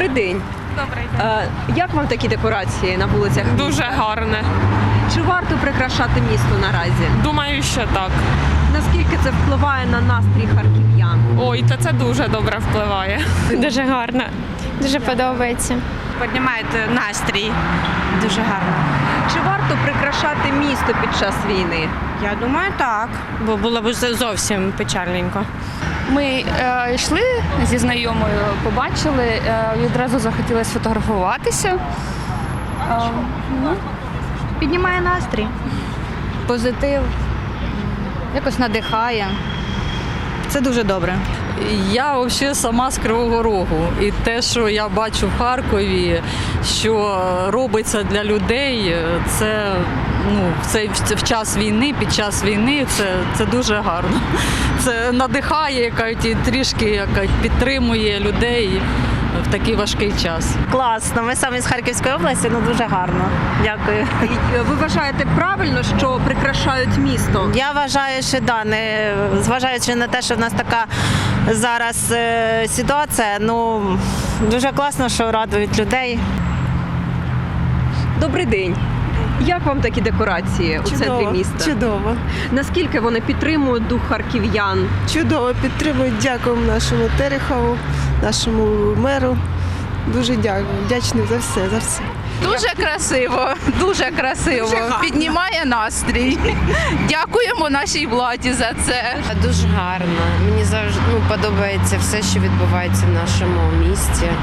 Добрий день. Добрий Е, Як вам такі декорації на вулицях? Дуже гарне. Чи варто прикрашати місто наразі? Думаю, що так. Наскільки це впливає на настрій харків'ян? Ой, та це дуже добре впливає. Дуже гарно, дуже подобається. Піднімаєте настрій. Дуже гарно. Чи варто прикрашати місто під час війни? Я думаю, так. Бо було б зовсім печальненько. Ми е, йшли зі знайомою, побачили, е, відразу захотіли сфотографуватися. Е, ну, піднімає настрій, позитив, якось надихає. Це дуже добре. Я взагалі сама з Кривого Рогу. І те, що я бачу в Харкові, що робиться для людей, це ну, в в час війни, під час війни, це, це дуже гарно. Це надихає, якась, і трішки якась, підтримує людей в такий важкий час. Класно. Ми самі з Харківської області, ну дуже гарно. Дякую. Е, Ви вважаєте правильно, що прикрашають місто? Я вважаю, що да, не зважаючи на те, що в нас така зараз е, ситуація, ну дуже класно, що радують людей. Добрий день. Як вам такі декорації у центрі міста? Чудово, Наскільки вони підтримують дух харків'ян? чудово підтримують. Дякуємо нашому Терехову, нашому меру. Дуже дякую, вдячний за все, за все. Дуже красиво, дуже красиво. Піднімає настрій. Дякуємо нашій владі за це. Дуже гарно. Мені завжди ну, подобається все, що відбувається в нашому місті. Е,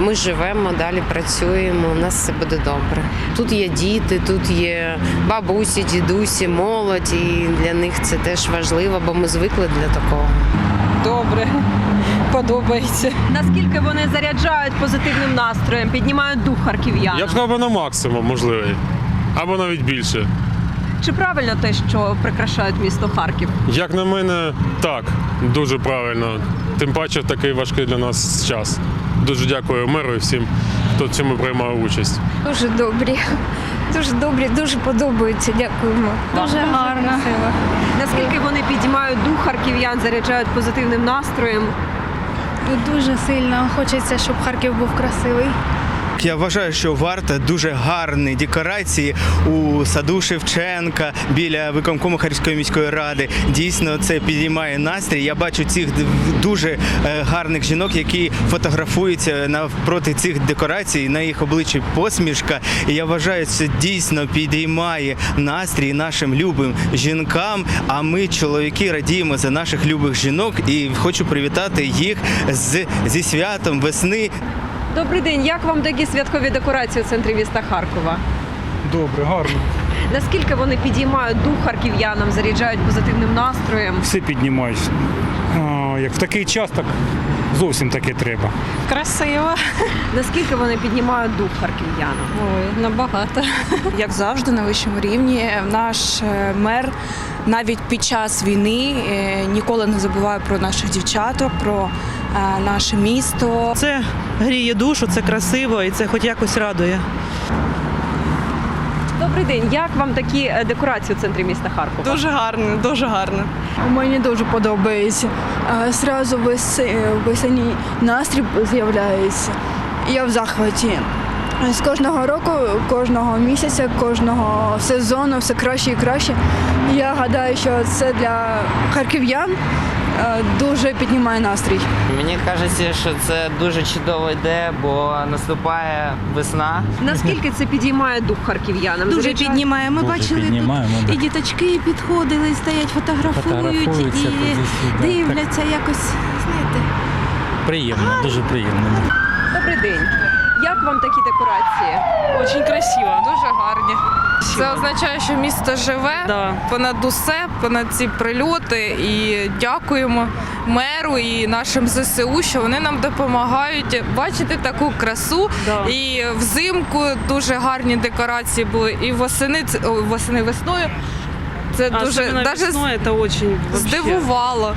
Ми живемо, далі працюємо, у нас все буде добре. Тут є діти, тут є бабусі, дідусі, молодь, і для них це теж важливо, бо ми звикли для такого. Добре, подобається. Наскільки вони заряджають позитивним настроєм, піднімають дух харків'ян? Я б сказав би на максимум можливий. Або навіть більше. Чи правильно те, що прикрашають місто Харків? Як на мене, так, дуже правильно. Тим паче в такий важкий для нас час. Дуже дякую меру і всім, хто в цьому приймав участь. Дуже добрі, дуже добрі, дуже подобаються. Дякуємо. Дуже гарно. Наскільки вони підіймають дух харків'ян, заряджають позитивним настроєм? Дуже сильно хочеться, щоб Харків був красивий. Я вважаю, що варто дуже гарні декорації у саду Шевченка біля виконкому Харківської міської ради. Дійсно, це підіймає настрій. Я бачу цих дуже е, гарних жінок, які фотографуються навпроти цих декорацій. На їх обличчі посмішка. І я вважаю, це дійсно підіймає настрій нашим любим жінкам. А ми, чоловіки, радіємо за наших любих жінок і хочу привітати їх з зі святом весни. Добрий день. Як вам такі святкові декорації у центрі міста Харкова? Добре, гарно. Наскільки вони підіймають дух харків'янам, заряджають позитивним настроєм? Все піднімають. Як в такий час, так зовсім таке треба. Красиво. Наскільки вони піднімають дух харків'янам? Ой, набагато. Як завжди, на вищому рівні наш е, мер навіть під час війни е, ніколи не забуває про наших дівчаток, про наше місто. Це гріє душу, це красиво і це хоч якось радує. Добрий день. Як вам такі е, декорації у центрі міста Харкова? Дуже гарно, дуже гарно. Мені дуже подобається. Зразу весенній настрій з'являється. Я в захваті. З кожного року, кожного місяця, кожного сезону все краще і краще. Я гадаю, що це для харків'ян е, дуже піднімає настрій. Мені кажеться, що це дуже чудово йде, бо наступає весна. Наскільки це підіймає дух харків'янам? Дуже піднімає. Ми Дуже бачили піднімаємо, тут і діточки підходили, стоять, фотографують і дивляться якось, знаєте. Приємно, дуже приємно. Добрий день. Як вам такі декорації? Дуже красиво. Дуже гарні. Це означає, що місто живе понад усе, понад ці прильоти. І дякуємо меру і нашим ЗСУ, що вони нам допомагають бачити таку красу. І взимку дуже гарні декорації були. І восени, восени весною. Це дуже навіть це дуже здивувало.